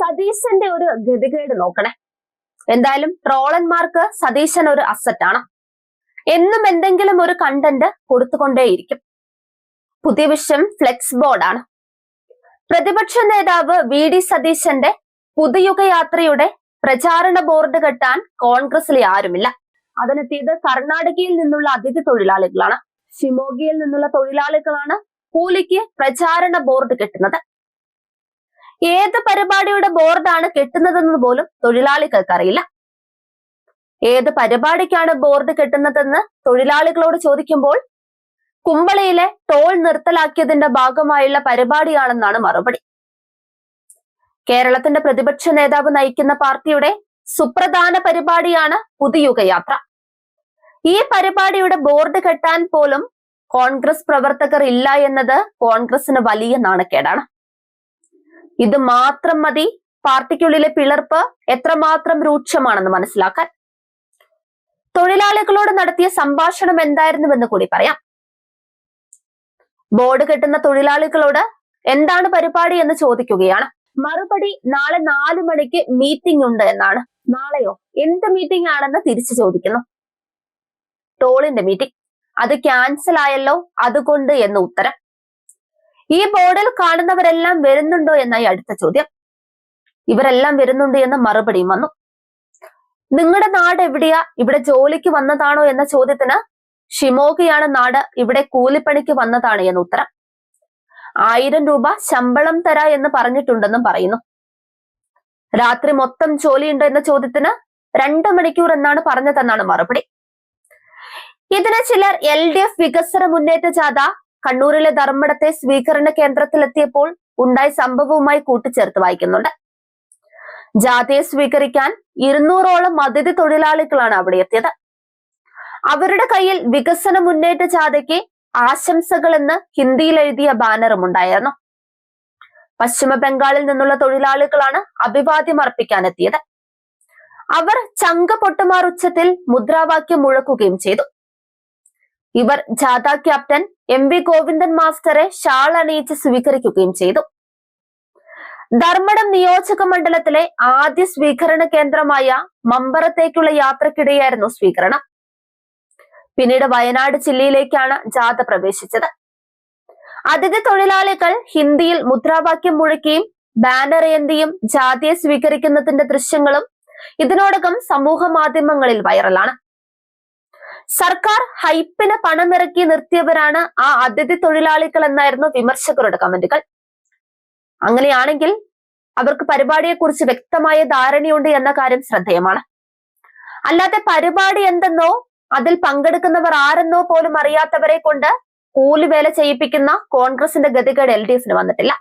സതീശന്റെ ഒരു ഗതികേട് നോക്കണേ. എന്തായാലും ട്രോളന്മാർക്ക് സതീശൻ ഒരു അസറ്റാണ് എന്നും എന്തെങ്കിലും ഒരു കണ്ടന്റ് കൊടുത്തുകൊണ്ടേയിരിക്കും. പുതിയ വിഷയം ഫ്ലെക്സ് ബോർഡാണ് പ്രതിപക്ഷ നേതാവ് വി ഡി സതീശന്റെ പുതുയുഗയാത്രയുടെ പ്രചാരണ ബോർഡ് കെട്ടാൻ കോൺഗ്രസിൽ ആരുമില്ല. അതിനെത്തിയത് കർണാടകയിൽ നിന്നുള്ള അതിഥി തൊഴിലാളികളാണ്. ഷിമോഗിയിൽ നിന്നുള്ള തൊഴിലാളികളാണ് കൂലിക്ക് പ്രചാരണ ബോർഡ് കെട്ടുന്നത്. ഏത് പരിപാടിയുടെ ബോർഡാണ് കെട്ടുന്നതെന്ന് പോലും തൊഴിലാളികൾക്ക് അറിയില്ല ഏത് പരിപാടിക്കാണ് ബോർഡ് കെട്ടുന്നതെന്ന് തൊഴിലാളികളോട് ചോദിക്കുമ്പോൾ കുമ്പളയിലെ ടോൾ നിർത്തലാക്കിയതിന്റെ ഭാഗമായുള്ള പരിപാടിയാണെന്നാണ് മറുപടി. കേരളത്തിന്റെ പ്രതിപക്ഷ നേതാവ് നയിക്കുന്ന പാർട്ടിയുടെ സുപ്രധാന പരിപാടിയാണ് പുതുയുഗയാത്ര. ഈ പരിപാടിയുടെ ബോർഡ് കെട്ടാൻ പോലും കോൺഗ്രസ് പ്രവർത്തകർ ഇല്ല എന്നത് കോൺഗ്രസിന് വലിയ നാണക്കേടാണ്. ഇത് മാത്രം മതി. പാർട്ടിക്കുള്ളിലെ പിളർപ്പ് എത്രമാത്രം രൂക്ഷമാണെന്ന് മനസ്സിലാക്കാൻ. തൊഴിലാളികളോട് നടത്തിയ സംഭാഷണം എന്തായിരുന്നുവെന്ന് കൂടി പറയാം. ബോർഡ് കെട്ടുന്ന തൊഴിലാളികളോട് എന്താണ് പരിപാടി എന്ന് ചോദിക്കുകയാണ്. മറുപടി നാളെ നാലു മണിക്ക് മീറ്റിംഗ് ഉണ്ട് എന്നാണ്. നാളെയോ? എന്ത് മീറ്റിംഗ് ആണെന്ന് തിരിച്ചു ചോദിക്കുന്നു. ടോളിന്റെ മീറ്റിംഗ് അത് ക്യാൻസൽ ആയല്ലോ അതുകൊണ്ട് എന്ന് ഉത്തരം. ഈ ബോർഡിൽ കാണുന്നവരെല്ലാം വരുന്നുണ്ടോ എന്നായി അടുത്ത ചോദ്യം. ഇവരെല്ലാം വരുന്നുണ്ട് എന്ന് മറുപടിയും വന്നു. നിങ്ങളുടെ നാട് എവിടെയാ? ഇവിടെ ജോലിക്ക് വന്നതാണോ എന്ന ചോദ്യത്തിന് ഷിമോഗയാണ് നാട് ഇവിടെ കൂലിപ്പണിക്ക് വന്നതാണ് എന്ന് ഉത്തരം. ആയിരം രൂപ ശമ്പളം തരാ എന്ന് പറഞ്ഞിട്ടുണ്ടെന്നും പറയുന്നു. രാത്രി മൊത്തം ജോലിയുണ്ട് എന്ന ചോദ്യത്തിന് രണ്ട് മണിക്കൂർ എന്നാണ് പറഞ്ഞതെന്നാണ് മറുപടി. ഇതിന് ചിലർ എൽ ഡി എഫ് വികസന മുന്നേറ്റ ജാഥ കണ്ണൂരിലെ ധർമ്മടത്തെ സ്വീകരണ കേന്ദ്രത്തിലെത്തിയപ്പോൾ ഉണ്ടായ സംഭവവുമായി കൂട്ടിച്ചേർത്ത് വായിക്കുന്നുണ്ട്. ജാതിയെ സ്വീകരിക്കാൻ ഇരുന്നൂറോളം അതിഥി തൊഴിലാളികളാണ് അവിടെ എത്തിയത്. അവരുടെ കയ്യിൽ വികസന മുന്നേറ്റ ജാഥയ്ക്ക് ആശംസകൾ എന്ന് ഹിന്ദിയിൽ എഴുതിയ ബാനറും ഉണ്ടായിരുന്നു. പശ്ചിമ ബംഗാളിൽ നിന്നുള്ള തൊഴിലാളികളാണ് അഭിവാദ്യം അർപ്പിക്കാൻ എത്തിയത്. അവർ ചങ്ക പൊട്ടുമാർ ഉച്ചത്തിൽ മുദ്രാവാക്യം മുഴക്കുകയും ചെയ്തു. ഇവർ ജാഥ ക്യാപ്റ്റൻ എം വി ഗോവിന്ദൻ മാസ്റ്ററെ ഷാൾ അണിയിച്ച് സ്വീകരിക്കുകയും ചെയ്തു. ധർമ്മടം നിയോജക മണ്ഡലത്തിലെ ആദ്യ സ്വീകരണ കേന്ദ്രമായ മമ്പറത്തേക്കുള്ള യാത്രക്കിടെയായിരുന്നു സ്വീകരണം. പിന്നീട് വയനാട് ജില്ലയിലേക്കാണ് ജാഥ പ്രവേശിച്ചത്. അതിഥി തൊഴിലാളികൾ ഹിന്ദിയിൽ മുദ്രാവാക്യം മുഴക്കിയും ബാനർ ഏന്തിയും ജാഥയെ സ്വീകരിക്കുന്നതിന്റെ ദൃശ്യങ്ങളും ഇതിനോടകം സമൂഹ മാധ്യമങ്ങളിൽ വൈറലാണ്. സർക്കാർ ഹൈപ്പിന് പണമിറക്കി നിർത്തിയവരാണ് ആ അതിഥി തൊഴിലാളികൾ എന്നായിരുന്നു വിമർശകരുടെ കമന്റുകൾ. അങ്ങനെയാണെങ്കിൽ അവർക്ക് പരിപാടിയെക്കുറിച്ച് വ്യക്തമായ ധാരണയുണ്ട് എന്ന കാര്യം ശ്രദ്ധേയമാണ്. അല്ലാതെ പരിപാടി എന്തെന്നോ അതിൽ പങ്കെടുക്കുന്നവർ ആരെന്നോ പോലും അറിയാത്തവരെ കൊണ്ട് കൂലിവേല ചെയ്യിപ്പിക്കുന്ന കോൺഗ്രസിന്റെ ഗതികേട് എൽ ഡി എഫിന് വന്നിട്ടില്ല.